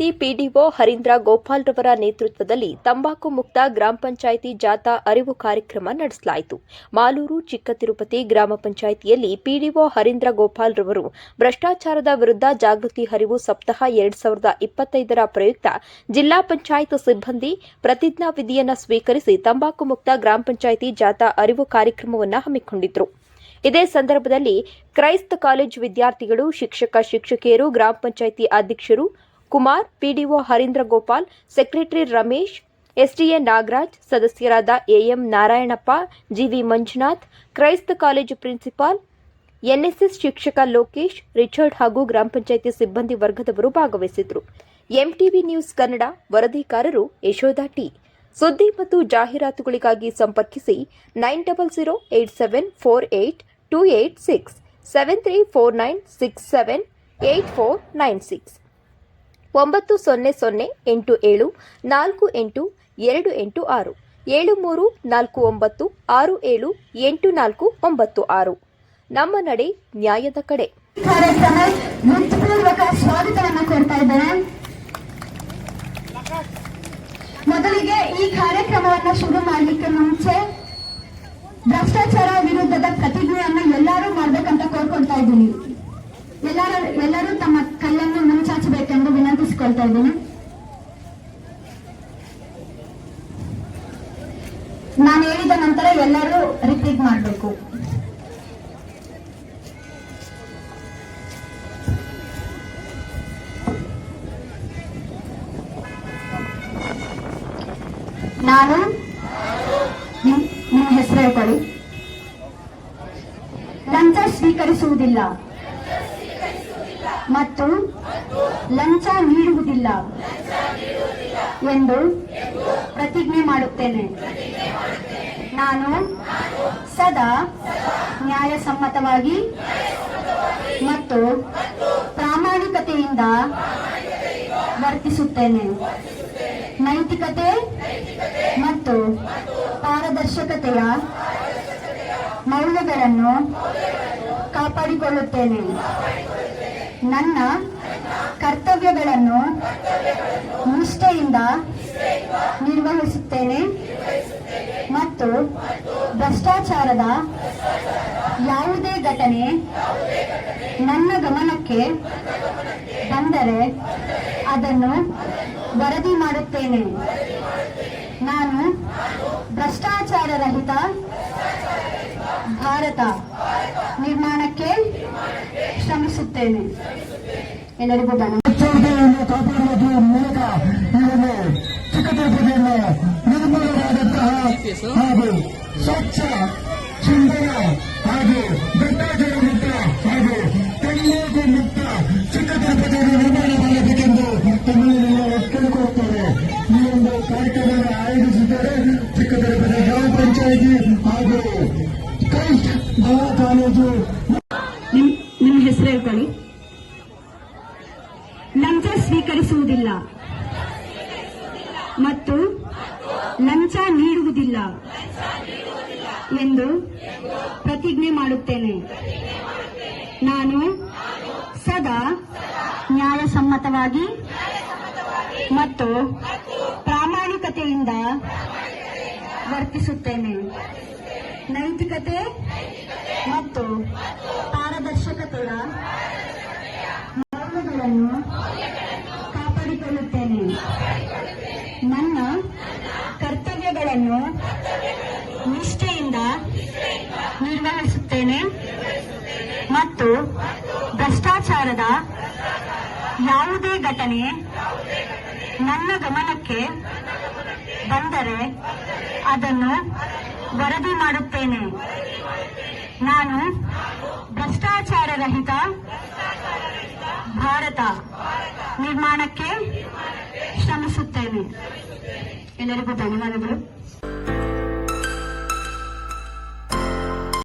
Shrimati PDO Harindra Gopal ರವರ ನೇತೃತ್ವದಲ್ಲಿ ತಂಬಾಕು ಮುಕ್ತ ಗ್ರಾಮ ಪಂಚಾಯಿತಿ ಜಾಥಾ ಅರಿವು ಕಾರ್ಯಕ್ರಮ ನಡೆಸಲಾಯಿತು. ಮಾಲೂರು ಚಿಕ್ಕ ತಿರುಪತಿ ಗ್ರಾಮ ಪಂಚಾಯಿತಿಯಲ್ಲಿ ಪಿಡಿಒ ಹರೀಂದ್ರ ಗೋಪಾಲ್ ರವರು ಭ್ರಷ್ಟಾಚಾರದ ವಿರುದ್ಧ ಜಾಗೃತಿ ಹರಿವು ಸಪ್ತಾಹ ಎರಡ್ ಸಾವಿರದ ಇಪ್ಪತ್ತೈದರ ಪ್ರಯುಕ್ತ ಜಿಲ್ಲಾ ಪಂಚಾಯತ್ ಸಿಬ್ಬಂದಿ ಪ್ರತಿಜ್ಞಾ ವಿಧಿಯನ್ನು ಸ್ವೀಕರಿಸಿ ತಂಬಾಕು ಮುಕ್ತ ಗ್ರಾಮ ಪಂಚಾಯಿತಿ ಜಾಥಾ ಅರಿವು ಕಾರ್ಯಕ್ರಮವನ್ನು ಹಮ್ಮಿಕೊಂಡಿದ್ದರು ಇದೇ ಸಂದರ್ಭದಲ್ಲಿ ಕ್ರೈಸ್ತ ಕಾಲೇಜು ವಿದ್ಯಾರ್ಥಿಗಳು ಶಿಕ್ಷಕ ಶಿಕ್ಷಕಿಯರು ಗ್ರಾಮ ಪಂಚಾಯಿತಿ ಅಧ್ಯಕ್ಷರು Kumar, PDO Harindra Gopal, secretary Ramesh, SDA Nagaraj, ಸದಸ್ಯರಾದ ಎಎಂ ನಾರಾಯಣಪ್ಪ, ಜಿವಿ ಮಂಜುನಾಥ್, ಕ್ರೈಸ್ತ ಕಾಲೇಜು ಪ್ರಿನ್ಸಿಪಾಲ್, ಎನ್ಎಸ್ಎಸ್ ಶಿಕ್ಷಕ ಲೋಕೇಶ್, ರಿಚರ್ಡ್ ಹಾಗೂ ಗ್ರಾಮ ಪಂಚಾಯಿತಿ ಸಿಬ್ಬಂದಿ ವರ್ಗದವರು ಭಾಗವಹಿಸಿದ್ರು ಎಂಟಿವಿ ನ್ಯೂಸ್ ಕನ್ನಡ ವರದಿಗಾರರು ಯಶೋಧ ಟಿ. ಸುದ್ದಿ ಮತ್ತು ಜಾಹೀರಾತುಗಳಿಗಾಗಿ ಸಂಪರ್ಕಿಸಿ nine double zero eight seven four eight two eight six, seven three four nine six seven eight four nine six. ಒಂಬತ್ತು ಸೊನ್ನೆ ಸೊನ್ನೆ ಎಂಟು ಏಳು, ನಾಲ್ಕು ಎಂಟು ಎರಡು ಎಂಟು ಆರು, ಏಳು ಮೂರು ನಾಲ್ಕು ಒಂಬತ್ತು ಆರು ಏಳು ಎಂಟು ನಾಲ್ಕು ಒಂಬತ್ತು ಆರು. ನಮ್ಮ ನಡೆ ನ್ಯಾಯದ ಕಡೆ. ಸ್ವಾಗತವನ್ನು ಕೊಡ್ತಾ ಇದ್ದೇನೆ. ಮೊದಲಿಗೆ ಈ ಕಾರ್ಯಕ್ರಮವನ್ನು ಶುರು ಮಾಡಲಿಕ್ಕೆ ಮುಂಚೆ ಭ್ರಷ್ಟಾಚಾರ ವಿರುದ್ಧದ ಪ್ರತಿಜ್ಞೆಯನ್ನು ಎಲ್ಲರೂ ಮಾಡ್ಬೇಕಂತ ಕೋರ್ಕೊಳ್ತಾ ಇದ್ದೀನಿ. ಎಲ್ಲರೂ ಎಲ್ಲರೂ ತಮ್ಮ ಕೈಯನ್ನು ಮುಂಚಾಚಬೇಕೆಂದು ವಿನಂತಿಸಿಕೊಳ್ತಾ ಇದ್ದೀನಿ. ನಾನು ಹೇಳಿದ ನಂತರ ಎಲ್ಲರೂ ರಿಪೀಟ್ ಮಾಡಬೇಕು. ನಾನು ನಿಮ್ ನಿಮ್ಮ ಹೆಸರು ಹೇಳ್ಕೊಳ್ಳಿ ಲಂಚ ಸ್ವೀಕರಿಸುವುದಿಲ್ಲ. ಮತ್ತು ಲಂಚ ನೀಡುವುದಿಲ್ಲ ಎಂದು ಪ್ರತಿಜ್ಞೆ ಮಾಡುತ್ತೇನೆ. ನಾನು ಸದಾ ನ್ಯಾಯಸಮ್ಮತವಾಗಿ ಮತ್ತು ಪ್ರಾಮಾಣಿಕತೆಯಿಂದ ವರ್ತಿಸುತ್ತೇನೆ. ನೈತಿಕತೆ ಮತ್ತು ಪಾರದರ್ಶಕತೆಯ ಮೌಲ್ಯಗಳನ್ನು ಕಾಪಾಡಿಕೊಳ್ಳುತ್ತೇನೆ. ನನ್ನ ಕರ್ತವ್ಯಗಳನ್ನು ನಿಷ್ಠೆಯಿಂದ ನಿರ್ವಹಿಸುತ್ತೇನೆ ಮತ್ತು ಭ್ರಷ್ಟಾಚಾರದ ಯಾವುದೇ ಘಟನೆ ನನ್ನ ಗಮನಕ್ಕೆ ಬಂದರೆ ಅದನ್ನು ವರದಿ ಮಾಡುತ್ತೇನೆ. ನಾನು ಭ್ರಷ್ಟಾಚಾರ ರಹಿತ ಭಾರತ ನಿರ್ಮಾಣಕ್ಕೆ ಶ್ರಮಿಸುತ್ತೇನೆ. ಎಲ್ಲರಿಗೂ ಧನ್ಯವಾದ. ಮೂಲಕ ಈ ಒಂದು ಹಾಗೂ ಸ್ವಚ್ಛ, ಸುಂದರ ಹಾಗೂ ಭ್ರಷ್ಟಾಚಾರ ಮುಕ್ತ ಹಾಗೂ ತಂಬಾಕು ಮುಕ್ತ ಚಿಕ್ಕ ನಿರ್ಮಾಣ ಮಾಡಬೇಕೆಂದು ಈ ಒಂದು ಕಾರ್ಯಕ್ರಮವನ್ನು ಆಯೋಜಿಸಿದ್ದಾರೆ ಚಿಕ್ಕ ಗ್ರಾಮ ಪಂಚಾಯಿತಿ ಕ್ರೈಸ್ಟ್ ಕಾಲೇಜು ನಿಮ್ ನಿಮ್ಮ ಹೆಸರು ಹೇಳ್ಕೊಳ್ಳಿ. ಲಂಚ ಸ್ವೀಕರಿಸುವುದಿಲ್ಲ. ಮತ್ತು ಲಂಚ ನೀಡುವುದಿಲ್ಲ ಎಂದು ಪ್ರತಿಜ್ಞೆ ಮಾಡುತ್ತೇನೆ. ನಾನು ಸದಾ ನ್ಯಾಯಸಮ್ಮತವಾಗಿ ಮತ್ತು ಪ್ರಾಮಾಣಿಕತೆಯಿಂದ ವರ್ತಿಸುತ್ತೇನೆ. ನೈತಿಕತೆ ಮತ್ತು ಪಾರದರ್ಶಕತೆಯ ಮೌಲ್ಯಗಳನ್ನು ಕಾಪಾಡಿಕೊಳ್ಳುತ್ತೇನೆ. ನನ್ನ ಕರ್ತವ್ಯಗಳನ್ನು ನಿಷ್ಠೆಯಿಂದ ನಿರ್ವಹಿಸುತ್ತೇನೆ ಮತ್ತು ಭ್ರಷ್ಟಾಚಾರದ ಯಾವುದೇ ಘಟನೆ ನನ್ನ ಗಮನಕ್ಕೆ ಬಂದರೆ ಅದನ್ನು ವರದಿ ಮಾಡುತ್ತೇನೆ. ನಾನು ಭ್ರಷ್ಟಾಚಾರ ರಹಿತ ಭಾರತ ನಿರ್ಮಾಣಕ್ಕೆ ಶ್ರಮಿಸುತ್ತೇನೆ. ಎಲ್ಲರಿಗೂ ಧನ್ಯವಾದಗಳು.